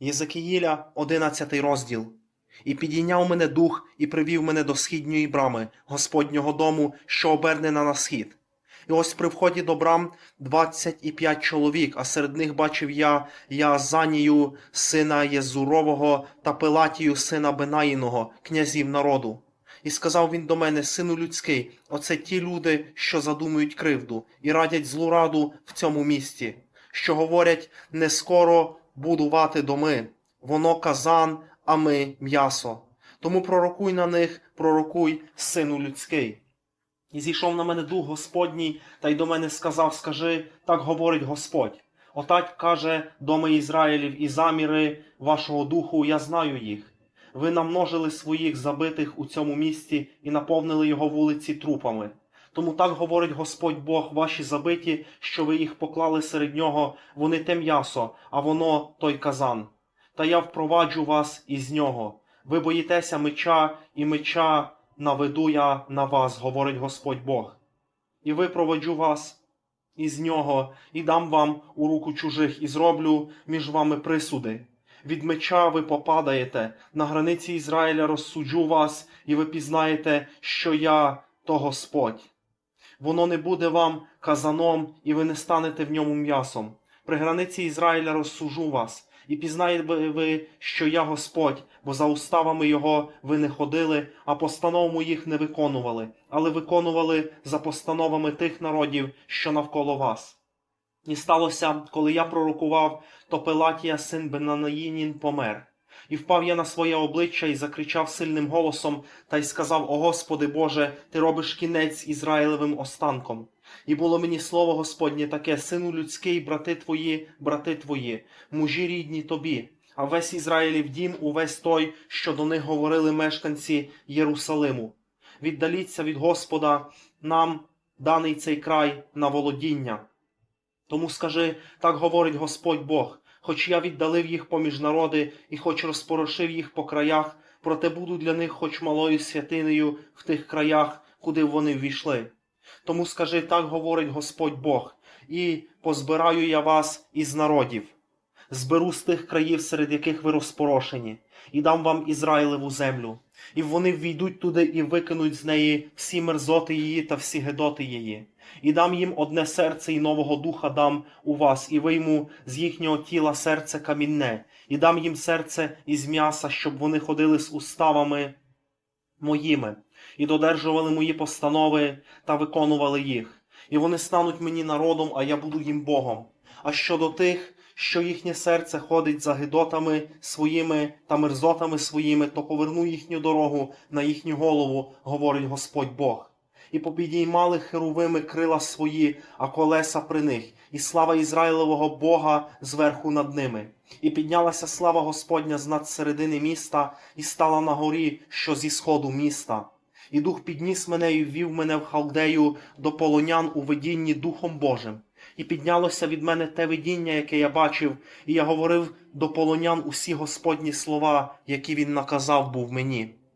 Єзекіїля, 11 розділ. І підійняв мене дух і привів мене до східньої брами Господнього дому, що обернена на схід. І ось при вході до брам двадцять і п'ять чоловік, а серед них бачив я Яазанію, сина Єзурового, та Пилатію, сина Бенаїного, князів народу. І сказав він до мене, сину людський, оце ті люди, що задумують кривду, і радять злу раду в цьому місті, що говорять, не скоро будувати доми, воно казан, а ми м'ясо. Тому пророкуй на них, пророкуй, сину людський. І зійшов на мене дух Господній, та й до мене сказав: Скажи, так говорить Господь. Отак каже доми Ізраїлів і заміри вашого духу, я знаю їх. Ви намножили своїх забитих у цьому місті і наповнили його вулиці трупами. Тому так говорить Господь Бог, ваші забиті, що ви їх поклали серед нього, вони те м'ясо, а воно той казан. Та я впроваджу вас із нього. Ви боїтеся меча, і меча наведу я на вас, говорить Господь Бог. І випроводжу вас із нього, і дам вам у руку чужих, і зроблю між вами присуди. Від меча ви попадаєте, на границі Ізраїля розсуджу вас, і ви пізнаєте, що я то Господь. Воно не буде вам казаном, і ви не станете в ньому м'ясом. При границі Ізраїля розсужу вас, і пізнаєте ви, що я Господь, бо за уставами його ви не ходили, а постанов моїх не виконували, але виконували за постановами тих народів, що навколо вас. І сталося, коли я пророкував, то Пелатія, син Бенанаїнін, помер. І впав я на своє обличчя і закричав сильним голосом та й сказав: О Господи Боже, ти робиш кінець Ізраїлевим останком. І було мені слово Господнє таке: Сину людський, брати твої, брати твої, мужі рідні тобі, а весь Ізраїлів дім, увесь той, що до них говорили мешканці Єрусалиму. Віддаліться від Господа, нам даний цей край на володіння. Тому скажи, так говорить Господь Бог, хоч я віддалив їх поміж народи і хоч розпорошив їх по краях, проте буду для них хоч малою святинею в тих краях, куди вони ввійшли. Тому скажи, так говорить Господь Бог, і позбираю я вас із народів, зберу з тих країв, серед яких ви розпорошені, і дам вам Ізраїлеву землю, і вони ввійдуть туди і викинуть з неї всі мерзоти її та всі гедоти її. І дам їм одне серце, і нового духа дам у вас, і вийму з їхнього тіла серце камінне, і дам їм серце із м'яса, щоб вони ходили з уставами моїми, і додержували мої постанови та виконували їх. І вони стануть мені народом, а я буду їм Богом. А щодо тих, що їхнє серце ходить за гидотами своїми та мерзотами своїми, то поверну їхню дорогу на їхню голову, говорить Господь Бог. І попідіймали херовими крила свої, а колеса при них, і слава Ізраїлевого Бога зверху над ними. І піднялася слава Господня з над середини міста, і стала на горі, що зі сходу міста. І дух підніс мене і ввів мене в халдею до полонян у видінні Духом Божим. І піднялося від мене те видіння, яке я бачив, і я говорив до полонян усі Господні слова, які він наказав був мені.